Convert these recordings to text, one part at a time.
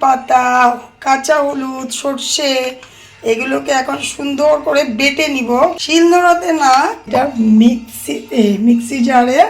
পাতা কাঁচা হলুদ সর্ষে এগুলোকে এখন সুন্দর করে বেটে নিব। শিলনোড়াতে না এটা মিক্সি এ, মিক্সি জারে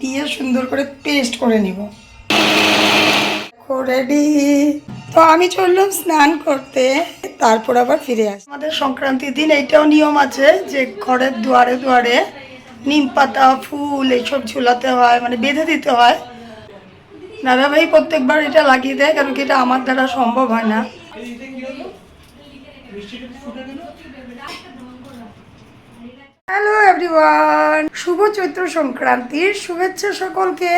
দিয়ে সুন্দর করে পেস্ট করে নিব। রেডি তো আমি চললাম স্নান করতে তারপর আবার ফিরে আসি। আমাদের সংক্রান্তির দিন এইটাও নিয়ম আছে যে ঘরের দুয়ারে দুয়ারে নিম পাতা ফুল এইসব ঝুলাতে হয় মানে বেঁধে দিতে হয়। দাদা ভাই প্রত্যেকবার এটা লাগিয়ে দেয়, কারণ কি এটা আমার দ্বারা সম্ভব হয় না। হ্যালো এভরিওয়ান শুভ চৈত্র সংক্রান্তির শুভেচ্ছা সকলকে।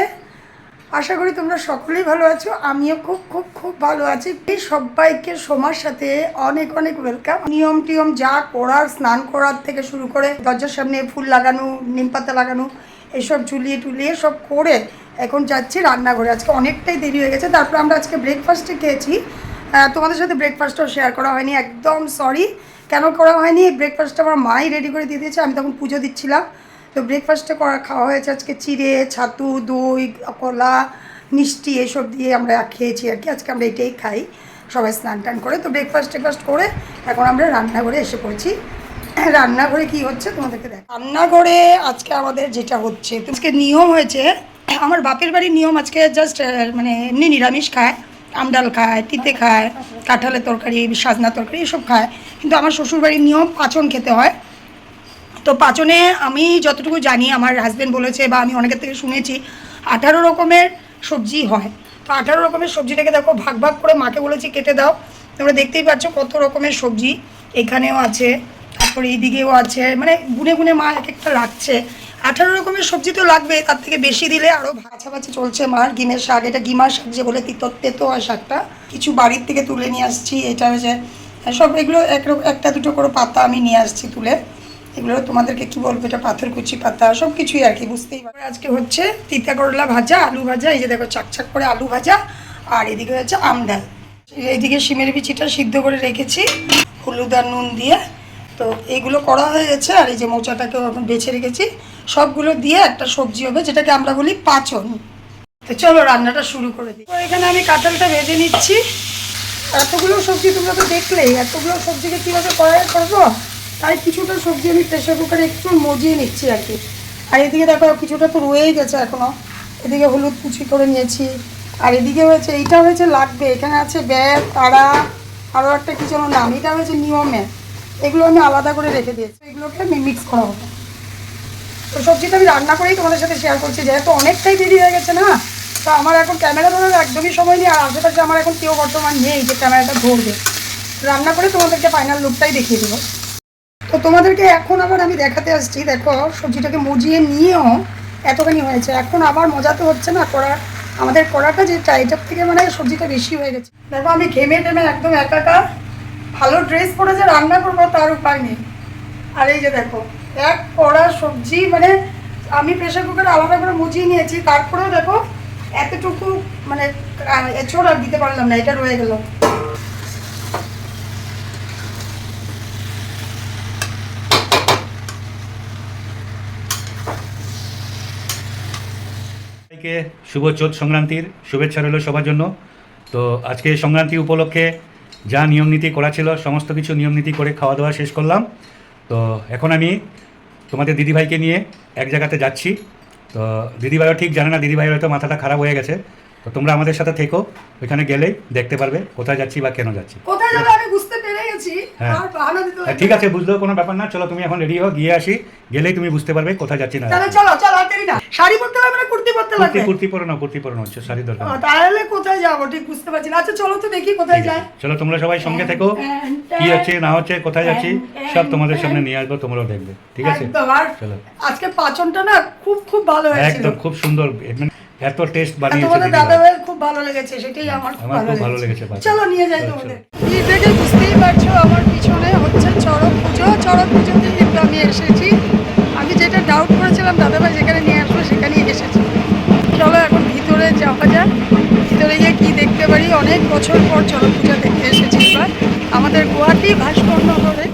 আশা করি তোমরা সকলেই ভালো আছো, আমিও খুব খুব খুব ভালো আছি। এই সবাইকে সময়ের সাথে অনেক অনেক ওয়েলকাম নিয়ম টিয়ম যা করার, স্নান করার থেকে শুরু করে দরজার সামনে ফুল লাগানো, নিম পাতা লাগানো, এসব ঝুলিয়ে টুলিয়ে সব করে এখন যাচ্ছি রান্নাঘরে। আজকে অনেকটাই দেরি হয়ে গেছে। তারপর আমরা আজকে ব্রেকফাস্টে খেয়েছি। তোমাদের সাথে ব্রেকফাস্টও শেয়ার করা হয়নি। একদম সরি কেন করা হয়নি? ব্রেকফাস্টটা আমার মাই রেডি করে দিয়ে দিয়েছে। আমি তখন পুজো দিচ্ছিলাম। তো ব্রেকফাস্টে করা, খাওয়া হয়েছে আজকে চিড়ে, ছাতু, দই, কলা, মিষ্টি এসব দিয়ে আমরা খেয়েছি আর কি। আজকে আমরা এটাই খাই। সবাই স্নান টান করে। তো ব্রেকফাস্ট টেকফাস্ট করে এখন আমরা রান্নাঘরে এসে পড়েছি। রান্নাঘরে কি হচ্ছে তোমাদেরকে দেখ রান্নাঘরে আজকে আমাদের যেটা হচ্ছে, আজকে নিয়ম হয়েছে আমার বাপের বাড়ির নিয়ম আজকে জাস্ট মানে এমনি নিরামিষ খায় আমডাল খায়, তিতে খায়, কাঁঠালের তরকারি, সাজনা তরকারি, এসব খায়। কিন্তু আমার শ্বশুরবাড়ির নিয়ম পাচন খেতে হয়। তো পাচনে আমি যতটুকু জানি, আমার হাজব্যান্ড বলেছে বা আমি অনেকের থেকে শুনেছি, আঠারো রকমের সবজি হয়। তো আঠারো রকমের সবজিটাকে দেখো, ভাগ ভাগ করে মাকে বলেছি, কেটে দাও। তোমরা দেখতেই পাচ্ছ কত রকমের সবজি। এখানেও আছে, তারপরে এইদিকেও আছে মানে গুনে গুনে মা এক একটা রাখছে। আঠারো রকমের সবজি তো লাগবে, তার থেকে বেশি দিলে আরও বাছাবাছি চলছে মার গিমের শাক, এটা গিমার শাক যে বলে তিত হয় শাকটা। কিছু বাড়ির থেকে তুলে নিয়ে আসছি, এটা হচ্ছে সব এগুলো একটা দুটো করে পাতা আমি নিয়ে আসছি তুলে। এগুলো তোমাদেরকে কি বলব, এটা পাথরকুচি পাতা, সব কিছুই আর কি, বুঝতেই পারবে আজকে হচ্ছে তিতা করলা ভাজা, আলু ভাজা, এই যে দেখো চাকচাক করে আলু ভাজা, আর এদিকে হচ্ছে আমডাল। এইদিকে শিমের বিচিটা সিদ্ধ করে রেখেছি, হলুদ আর নুন দিয়ে। তো এইগুলো করা হয়ে গেছে, আর এই যে মোচাটাকেও এখন বেছে রেখেছি। সবগুলো দিয়ে একটা সবজি হবে, যেটাকে আমরা বলি পাচন। তো চলো রান্নাটা শুরু করে দিই। তো এখানে আমি কাঁঠালটা ভেজে নিচ্ছি। এতগুলো সবজি তোমরা তো দেখলেই, এতগুলো সবজিকে কীভাবে কড়াই করব? তাই কিছুটা সবজি আমি প্রেশার কুকারে একটু মজিয়ে নিচ্ছি আর কি। আর এদিকে দেখো, কিছুটা তো রয়েই গেছে এখনও এদিকে হলুদ কুচি করে নিয়েছি। আর এদিকে হয়েছে, এইটা হয়েছে লাগবে এখানে আছে ব্যাগ তারা আরও একটা কি যেন নাম, এটা হয়েছে নিয়মে। এগুলো আমি আলাদা করে রেখে দিয়েছি। এগুলোকে আমি মিক্স করা হবে তো সবজিটা আমি রান্না করেই তোমাদের সাথে শেয়ার করছি। যেহেতু অনেকটাই দেরি হয়ে গেছে না, তো আমার এখন ক্যামেরা ধরার একদমই সময় নেই। আর আশেপাশে আমার এখন কেউ বর্তমান নেই, যে ক্যামেরাটা ধরবে। রান্না করে তোমাদেরকে ফাইনাল লুকটাই দেখিয়ে দেবো। তো তোমাদেরকে এখন আবার আমি দেখাতে আসছি। দেখো, সবজিটাকে মজিয়ে নিয়েও এতখানি হয়েছে। এখন আবার মজাতে হচ্ছে না করা আমাদের কড়াটা যেটা এটার থেকে মানে সবজিটা বেশি হয়ে গেছে। দেখো, আমি ঘেমে টেমে একদম একাকার। ভালো ড্রেস পরে যে রান্না করব তার উপায় নেই। আর এই যে দেখো এক কড়া সবজি মানে আমি প্রেশার কুকারে আলাদা করে মুছিয়ে নিয়েছি তারপরেও দেখো এতটুকু মানে আহ, আর দিতে পারলাম না এটা রয়ে গেল। শুভ চোদ্দ সংক্রান্তির শুভেচ্ছা রইল সবার জন্য। তো আজকে সংক্রান্তি উপলক্ষে যা নিয়ম নীতি করা ছিল, সমস্ত কিছু নিয়ম নীতি করে খাওয়া দাওয়া শেষ করলাম। তো এখন আমি তোমাদের দিদিভাইকে নিয়ে এক জায়গাতে যাচ্ছি। তো দিদিভাইও ঠিক জানে না দিদিভাইয়ের হয়তো মাথাটা খারাপ হয়ে গেছে। তো তোমরা আমাদের সাথে থেকো, ওইখানে গেলেই দেখতে পারবে কোথায় যাচ্ছি বা কেন যাচ্ছি। কোথায় যাবে আমি বুঝতে হ্যাঁ। হ্যাঁ, ঠিক আছে বুঝলেও কোনো ব্যাপার না। চলো তুমি এখন রেডি হও গিয়ে আসি। গেলেই তুমি বুঝতে পারবে কোথায় যাচ্ছি না তাহলে চলো চলো আর দেরি না। শাড়ি পরতে লাগবে না কুর্তি পরতে লাগবে? কুর্তি পরো না কুর্তি পরো না হচ্ছে শাড়ি দরকার তাহলে কোথায় যাব? ঠিক বুঝতে পারছি না। আচ্ছা চলো তো দেখি কোথায় যায়। চলো তোমরা সবাই সঙ্গে থেকো। হ্যাঁ, কি হ্যাঁ। হচ্ছে না হচ্ছে কোথায় যাচ্ছি সব তোমাদের সামনে নিয়ে আসব তোমরাও দেখবে। ঠিক আছে? চলো। আজকে পাচনটা না খুব খুব ভালো হয়েছিল। একদম খুব সুন্দর মানে এত টেস্ট বানিয়েছে তোমাদের দাদা ভালো লেগেছে সেটাই আমার খুব ভালো লেগেছে। চলো নিয়ে যাই তোমাদের। এই দেখে বুঝতেই পারছ আমার পিছনে হচ্ছে চড়ক পুজো। চড়ক পুজোতে কিন্তু আমি এসেছি। আমি যেটা ডাউট করেছিলাম দাদাভাই যেখানে নিয়ে আসব সেখানেই এসেছি। চলো এখন ভিতরে যাওয়া যাক। ভিতরে গিয়ে কি দেখতে পারি? অনেক বছর পর চড়ক পুজো দেখতে এসেছি এবার। আমাদের গুয়াহাটি ভাস্কর নগরে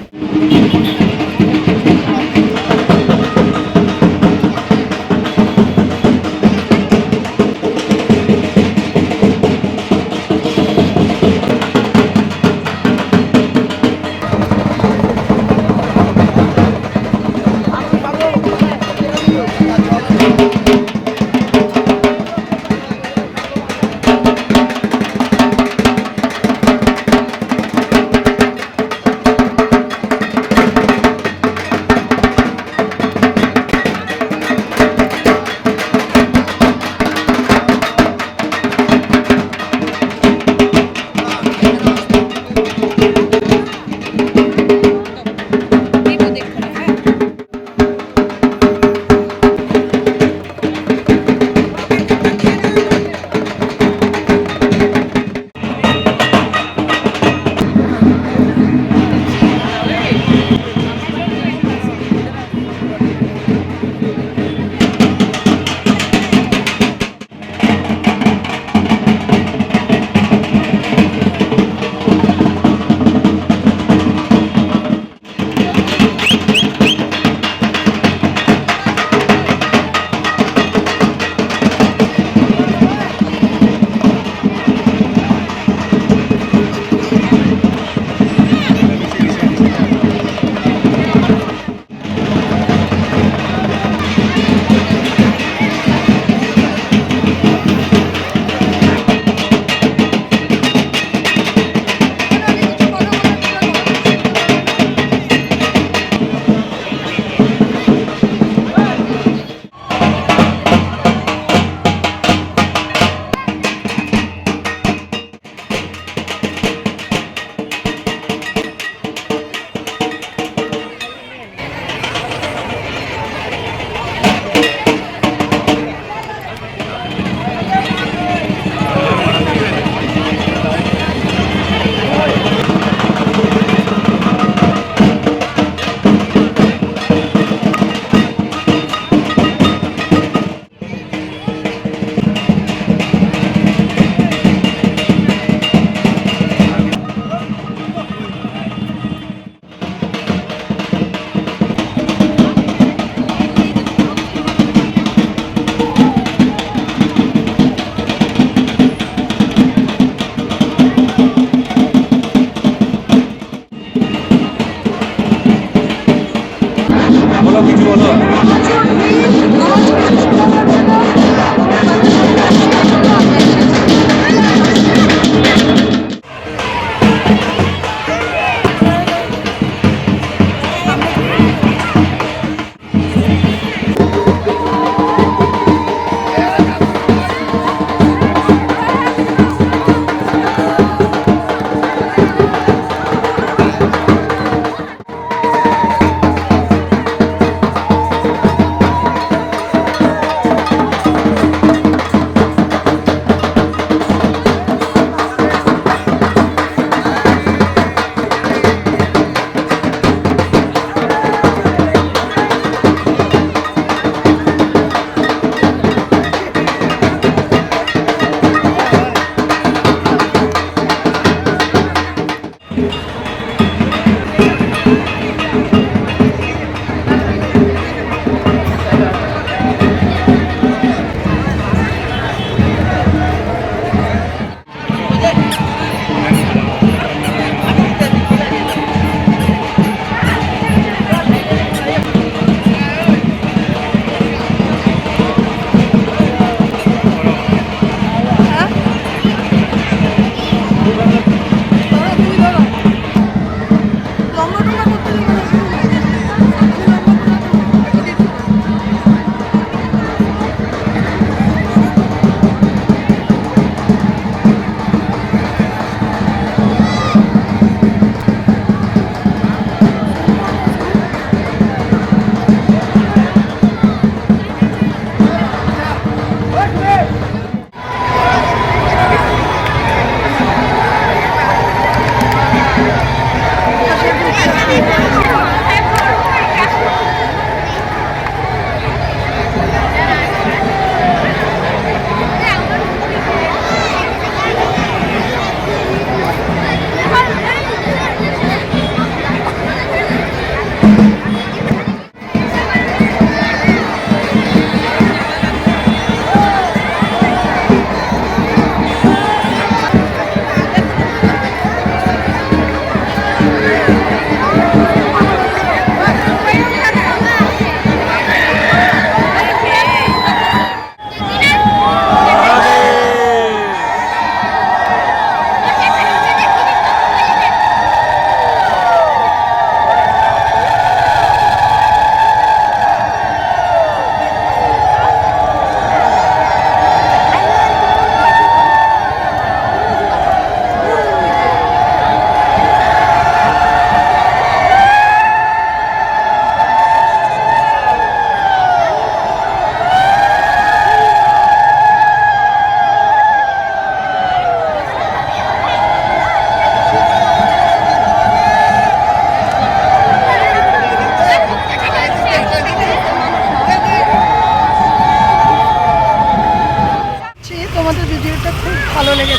Bakın yuvarlağı.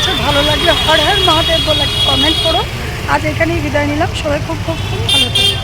লেগেছে ভালো লাগলে হর হর মহাদেব বলে কমেন্ট করো। আজ এখানেই বিদায় নিলাম। সবাই খুব খুব খুব ভালো থাকো।